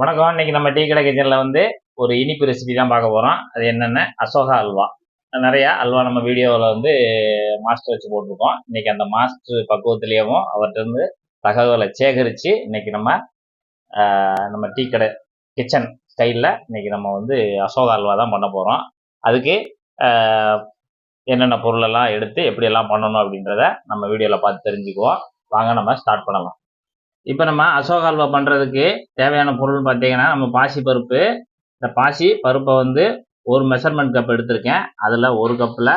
வணக்கம். இன்னைக்கு நம்ம டீ கடை கிச்சனில் வந்து ஒரு இனிப்பு ரெசிபி தான் பார்க்க போகிறோம் அது என்னென்ன? அசோகா அல்வா. நிறையா அல்வா நம்ம வீடியோவில் வந்து மாஸ்டர் வச்சு போட்டிருக்கோம். இன்னைக்கு அந்த மாஸ்டர் பக்குவத்துலேயும் அவர்கிட்ட இருந்து தகவலை சேகரித்து இன்னைக்கு நம்ம நம்ம டீ கடை கிச்சன் ஸ்டைலில் இன்னைக்கு நம்ம வந்து அசோகா அல்வா தான் பண்ண போகிறோம் அதுக்கு என்னென்ன பொருளெல்லாம் எடுத்து எப்படியெல்லாம் பண்ணணும் அப்படின்றத நம்ம வீடியோவில் பார்த்து தெரிஞ்சுக்குவோம். வாங்க நம்ம ஸ்டார்ட் பண்ணலாம். இப்போ நம்ம அசோக அல்வா பண்ணுறதுக்கு தேவையான பொருள் பார்த்தீங்கன்னா நம்ம பாசி பருப்பு. இந்த பாசி பருப்பை வந்து ஒரு மெஷர்மெண்ட் கப் எடுத்திருக்கேன். அதில் ஒரு கப்பில்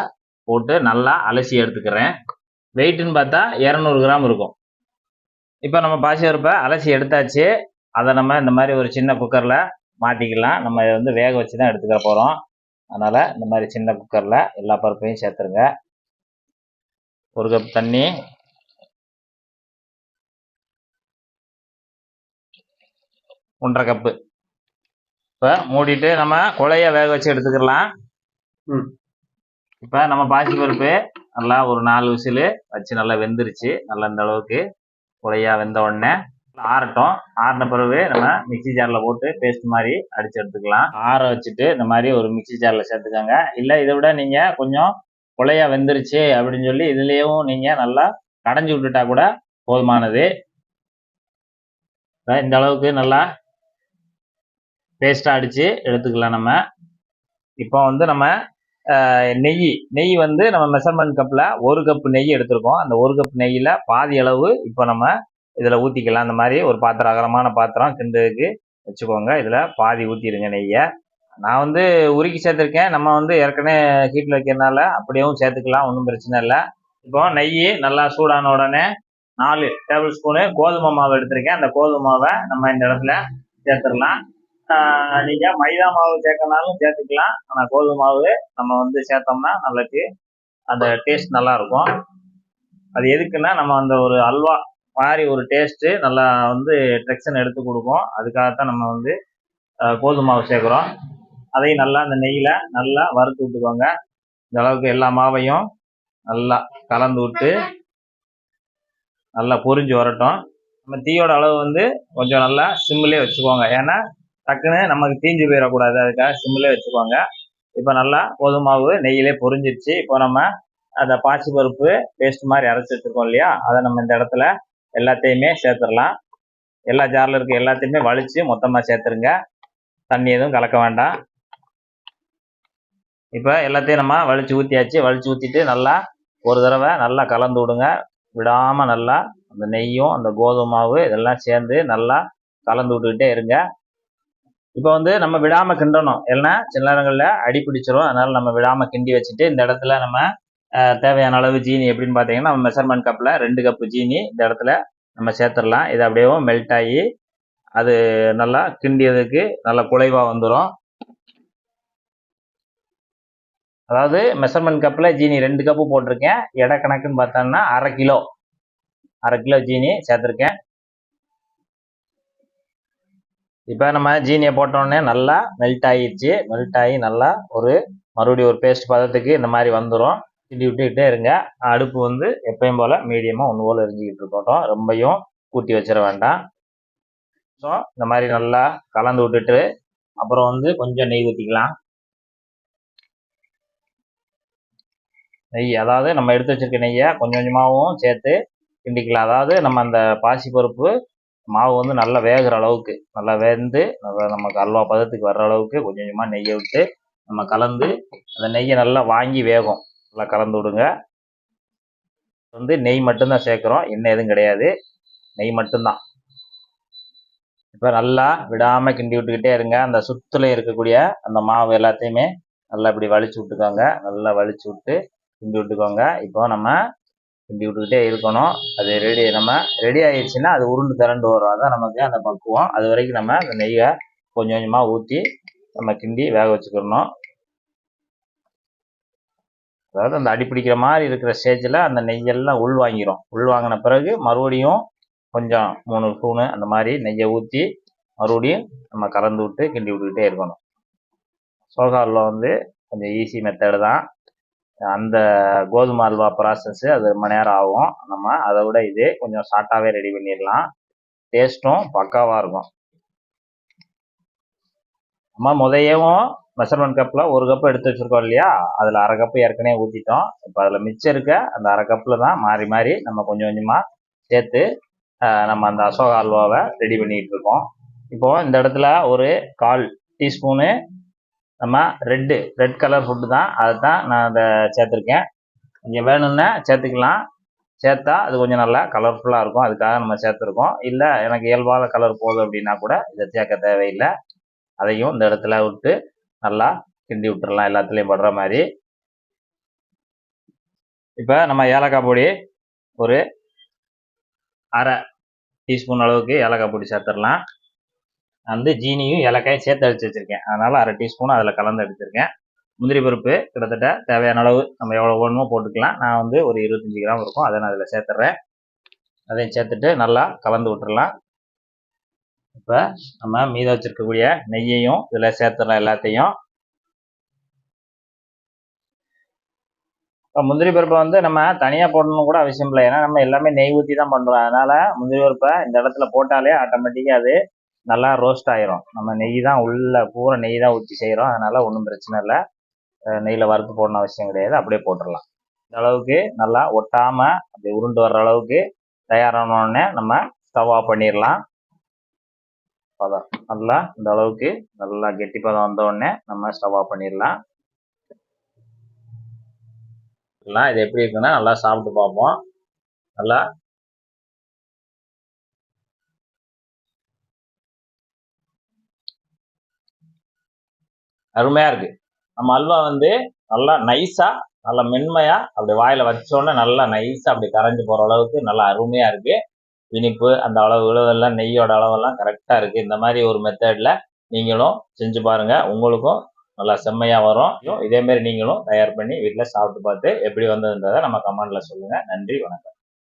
போட்டு நல்லா அலசி எடுத்துக்கிறேன். வெயிட்டுன்னு பார்த்தா இரநூறு கிராம் இருக்கும். இப்போ நம்ம பாசி பருப்பை அலசி எடுத்தாச்சு. அதை நம்ம இந்த மாதிரி ஒரு சின்ன குக்கரில் மாட்டிக்கலாம் நம்ம இதை வந்து வேக வச்சு தான் எடுத்துக்கிற போகிறோம் அதனால் இந்த மாதிரி சின்ன குக்கரில் எல்லா பருப்பையும் சேர்த்துருங்க. ஒரு கப் தண்ணி ஒன்றரை கப்பு இப்போ மூடிட்டு நம்ம குழைய வேக வச்சு எடுத்துக்கலாம். ம். இப்போ நம்ம பாசி பருப்பு நல்லா ஒரு நாலு விசிலு வச்சு நல்லா வெந்துருச்சு. நல்லா இந்த அளவுக்கு குழையா வெந்த உடனே ஆறட்டும். ஆறின பிறகு நம்ம மிக்ஸி ஜாரில் போட்டு பேஸ்ட் மாதிரி அடிச்சு எடுத்துக்கலாம். ஆற வச்சுட்டு இந்த மாதிரி ஒரு மிக்ஸி ஜாரில் சேர்த்துக்கோங்க. இல்லை இதை விட நீங்கள் கொஞ்சம் குழையா வெந்துருச்சு அப்படின்னு சொல்லி இதுலேயும் நீங்கள் நல்லா கடைஞ்சி விட்டுட்டா கூட போதுமானது. இந்த அளவுக்கு நல்லா பேஸ்ட்டாக அடித்து எடுத்துக்கலாம் நம்ம. இப்போ வந்து நம்ம நெய் நெய் வந்து நம்ம மெஷர்மெண்ட் கப்பில் ஒரு கப் நெய் எடுத்திருக்கோம். அந்த ஒரு கப் நெய்யில் பாதி அளவு இப்போ நம்ம இதில் ஊற்றிக்கலாம் அந்த மாதிரி ஒரு பாத்திரம் அகலமான பாத்திரம் கிண்டுக்கு வச்சுக்கோங்க. இதில் பாதி ஊற்றிடுங்க நெய்யை. நான் வந்து உருக்கி சேர்த்துருக்கேன். நம்ம வந்து ஏற்கனவே ஹீட்டில் வைக்கிறதுனால அப்படியும் சேர்த்துக்கலாம். ஒன்றும் பிரச்சனை இல்லை. இப்போ நெய் நல்லா சூடான உடனே நாலு டேபிள் ஸ்பூனு கோதுமை மாவு எடுத்திருக்கேன். அந்த கோதுமை மாவை நம்ம இந்த இடத்துல சேர்த்துடலாம். நீங்க மைதா மாவு சேர்க்கனாலும் சேர்த்துக்கலாம். ஆனா கோதுமை மாவு நம்ம வந்து சேர்த்தோம்னா நல்லது. அந்த டேஸ்ட் நல்லா இருக்கும். அது எதுக்குன்னா நம்ம அந்த ஒரு அல்வா மாதிரி ஒரு டேஸ்ட்டு நல்லா வந்து ட்ரெக்ஷன் எடுத்து கொடுக்கும் அதுக்காகத்தான் நம்ம வந்து கோதுமை மாவு சேர்க்குறோம். அதையும் நல்லா அந்த நெய்யில் நல்லா வறுத்து விட்டுக்கோங்க. இந்த அளவுக்கு எல்லா மாவையும் நல்லா கலந்து விட்டு நல்லா பொரிஞ்சு வரட்டும். நம்ம தீயோட அளவு வந்து கொஞ்சம் நல்லா சிம்மிலே வச்சுக்கோங்க. ஏன்னா டக்குன்னு நமக்கு தீஞ்சு போயிடக்கூடாது. அதுக்காக சிம்மிலே வச்சுக்கோங்க. இப்போ நல்லா கோதுமை மாவு நெய்யிலே பொரிஞ்சிருச்சு. இப்போ நம்ம அந்த பாசி பருப்பு பேஸ்ட் மாதிரி அரைச்சி வச்சிருக்கோம் இல்லையா? அதை நம்ம இந்த இடத்துல எல்லாத்தையுமே சேர்த்துடலாம். எல்லா ஜாரில் இருக்க எல்லாத்தையுமே வலிச்சு மொத்தமாக சேர்த்துருங்க. தண்ணி எதுவும் கலக்க வேண்டாம். இப்போ எல்லாத்தையும் நம்ம வலிச்சு ஊற்றியாச்சு வலிச்சு ஊற்றிட்டு நல்லா ஒரு தடவை நல்லா கலந்து விடுங்க. விடாமல் நல்லா அந்த நெய்யும் அந்த கோதுமை மாவு இதெல்லாம் சேர்ந்து நல்லா கலந்து விட்டுக்கிட்டே இருங்க. இப்போ வந்து நம்ம விடாமல் கிண்டணும். ஏன்னா சில நேரங்களில் அடி பிடிச்சிரும். அதனால் நம்ம விடாமல் கிண்டி வச்சுட்டு இந்த இடத்துல நம்ம தேவையான அளவு ஜீனி எப்படின்னு பார்த்தீங்கன்னா நம்ம மெஷர்மெண்ட் கப்பில் ரெண்டு கப்பு ஜீனி இந்த இடத்துல நம்ம சேர்த்துடலாம். இது அப்படியே மெல்ட் ஆகி அது நல்லா கிண்டியதுக்கு நல்லா குலைவாக வந்துடும் அதாவது மெஷர்மெண்ட் கப்பில் ஜீனி ரெண்டு கப்பு போட்டிருக்கேன். எடை கணக்குன்னு பார்த்தோம்னா அரை கிலோ. அரை கிலோ ஜீனி சேர்த்துருக்கேன். இப்போ நம்ம ஜீனியை போட்டோடனே நல்லா மெல்ட் ஆகிடுச்சு மெல்ட் ஆகி நல்லா ஒரு மறுபடியும் ஒரு பேஸ்ட் பதத்துக்கு இந்த மாதிரி வந்துடும் கிண்டி விட்டுக்கிட்டே இருங்க. அடுப்பு வந்து எப்பயும் போல் மீடியமாக ஒன்று போல் எரிஞ்சிக்கிட்டு இருக்கட்டும். ரொம்பையும் கூட்டி வச்சிட வேண்டாம். ஸோ இந்த மாதிரி நல்லா கலந்து விட்டுட்டு அப்புறம் வந்து கொஞ்சம் நெய் ஊற்றிக்கலாம் நெய் அதாவது நம்ம எடுத்து வச்சிருக்க நெய்யை கொஞ்சம் கொஞ்சமாகவும் சேர்த்து கிண்டிக்கலாம். அதாவது நம்ம அந்த பாசி பருப்பு மாவு வந்து நல்லா வேகிற அளவுக்கு நல்லா வேந்து நல்லா நமக்கு அல்வா பதத்துக்கு வர்ற அளவுக்கு கொஞ்சம் கொஞ்சமாக நெய்யை விட்டு நம்ம கலந்து அந்த நெய்யை நல்லா வாங்கி வேகும். நல்லா கலந்து விடுங்க. வந்து நெய் மட்டும்தான் சேர்க்குறோம். எண்ணெய் எதுவும் கிடையாது. நெய் மட்டும்தான். இப்போ நல்லா விடாமல் கிண்டி விட்டுக்கிட்டே இருங்க. அந்த சுற்றுல இருக்கக்கூடிய அந்த மாவு எல்லாத்தையுமே நல்லா இப்படி வலிச்சு விட்டுக்கோங்க. நல்லா வலிச்சு விட்டு கிண்டி விட்டுக்கோங்க. இப்போ நம்ம கிண்டி விட்டுக்கிட்டே இருக்கணும். அது ரெடி நம்ம ரெடி ஆயிடுச்சுன்னா அது உருண்டு திரண்டு வரும் அதான் நமக்கு அந்த பக்குவம். அது வரைக்கும் நம்ம அந்த நெய்யை கொஞ்சம் கொஞ்சமாக ஊற்றி நம்ம கிண்டி வேக வச்சுக்கிறணும் அதாவது அந்த அடி பிடிக்கிற மாதிரி இருக்கிற ஸ்டேஜில் அந்த நெய்யெல்லாம் உள் வாங்கிடும் உள் வாங்கின பிறகு மறுபடியும் கொஞ்சம் மூணு ஸ்பூனு அந்த மாதிரி நெய்யை ஊற்றி மறுபடியும் நம்ம கலந்து விட்டு கிண்டி விட்டுக்கிட்டே இருக்கணும். சோகாவில் வந்து கொஞ்சம் ஈஸி மெத்தடு தான். அந்த கோதுமை அல்வா ப்ராசஸ்ஸு அது ரொம்ப நேரம் ஆகும். நம்ம அதை விட இது கொஞ்சம் ஷார்ட்டாகவே ரெடி பண்ணிடலாம். டேஸ்ட்டும் பக்காவாக இருக்கும். நம்ம முதையவும் மெஷர்மெண்ட் கப்பில் ஒரு கப்பு எடுத்து வச்சுருக்கோம் இல்லையா? அதில் அரை கப்பு ஏற்கனவே ஊற்றிட்டோம் இப்போ அதில் மிச்சம் இருக்க அந்த அரை கப்பில் தான் மாறி மாறி நம்ம கொஞ்சம் கொஞ்சமாக சேர்த்து நம்ம அந்த அசோகா அல்வாவை ரெடி பண்ணிகிட்டு இருக்கோம். இப்போது இந்த இடத்துல ஒரு கால் டீஸ்பூனு நம்ம ரெட்டு ரெட் கலர் ஃபுட்டு தான். அதை தான் நான் அதை சேர்த்துருக்கேன். நீங்கள் வேணும்னா சேர்த்துக்கலாம். சேர்த்தா அது கொஞ்சம் நல்லா கலர்ஃபுல்லாக இருக்கும். அதுக்காக நம்ம சேர்த்துருக்கோம். இல்லை எனக்கு இயல்பான கலர் போதும் அப்படின்னா கூட இதை சேர்க்க தேவையில்லை. அதையும் இந்த இடத்துல விட்டு நல்லா கிண்டி விட்டுறலாம். எல்லாத்துலேயும் படுற மாதிரி. இப்போ நம்ம ஏலக்காய் பொடி ஒரு அரை டீஸ்பூன் அளவுக்கு ஏலக்காய் பொடி சேர்த்துடலாம். நான் வந்து ஜீனியும் ஏலக்காயும் சேர்த்து அடித்து வச்சுருக்கேன். அதனால் அரை டீஸ்பூன் அதில் கலந்து எடுத்திருக்கேன். முந்திரி பருப்பு கிட்டத்தட்ட தேவையான அளவு நம்ம எவ்வளோ வேணுமோ போட்டுக்கலாம். நான் வந்து ஒரு இருபத்தஞ்சி கிராம் இருக்கும். அதை நான் அதில் சேர்த்துட்றேன் அதையும் சேர்த்துட்டு நல்லா கலந்து விட்டுறலாம். இப்போ நம்ம மீத வச்சுருக்கக்கூடிய நெய்யையும் இதில் சேர்த்துடலாம் எல்லாத்தையும். இப்போ முந்திரி பருப்பை வந்து நம்ம தனியாக போடணும் கூட அவசியம் இல்லை. ஏன்னா நம்ம எல்லாமே நெய் ஊற்றி தான் பண்ணுறோம் அதனால் முந்திரி பருப்பை இந்த இடத்துல போட்டாலே ஆட்டோமேட்டிக்காக அது நல்லா ரோஸ்ட் ஆயிரும். நம்ம நெய் தான் உள்ள பூரா நெய் தான் ஊற்றி செய்கிறோம் அதனால ஒன்றும் பிரச்சனை இல்லை. நெய்யில் வறுத்து போடணும் அவசியம் கிடையாது. அப்படியே போட்டுடலாம். இந்த அளவுக்கு நல்லா ஒட்டாமல் அப்படி உருண்டு வர்ற அளவுக்கு தயாரான உடனே நம்ம ஸ்டவ் ஆஃப் பண்ணிடலாம். பதம் நல்லா இந்த அளவுக்கு நல்லா கெட்டி பதம் வந்தோடனே நம்ம ஸ்டவ் ஆஃப் பண்ணிடலாம். இது எப்படி இருக்குன்னா நல்லா சாப்பிட்டு பார்ப்போம். நல்லா அருமையாக இருக்கு. நம்ம அல்வா வந்து நல்லா நைஸா நல்லா மென்மையா அப்படி வாயில வச்சோன்னே நல்லா நைஸா அப்படி கரைஞ்சு போற அளவுக்கு நல்லா அருமையா இருக்கு. இனிப்பு அந்த அளவு அளவெல்லாம் நெய்யோட அளவெல்லாம் கரெக்டா இருக்கு. இந்த மாதிரி ஒரு மெத்தட்ல நீங்களும் செஞ்சு பாருங்க. உங்களுக்கும் நல்லா செம்மையா வரும். இதே மாதிரி நீங்களும் தயார் பண்ணி வீட்டில் சாப்பிட்டு பார்த்து எப்படி வந்ததுன்றதை நம்ம கமெண்ட்ல சொல்லுங்க. நன்றி வணக்கம்.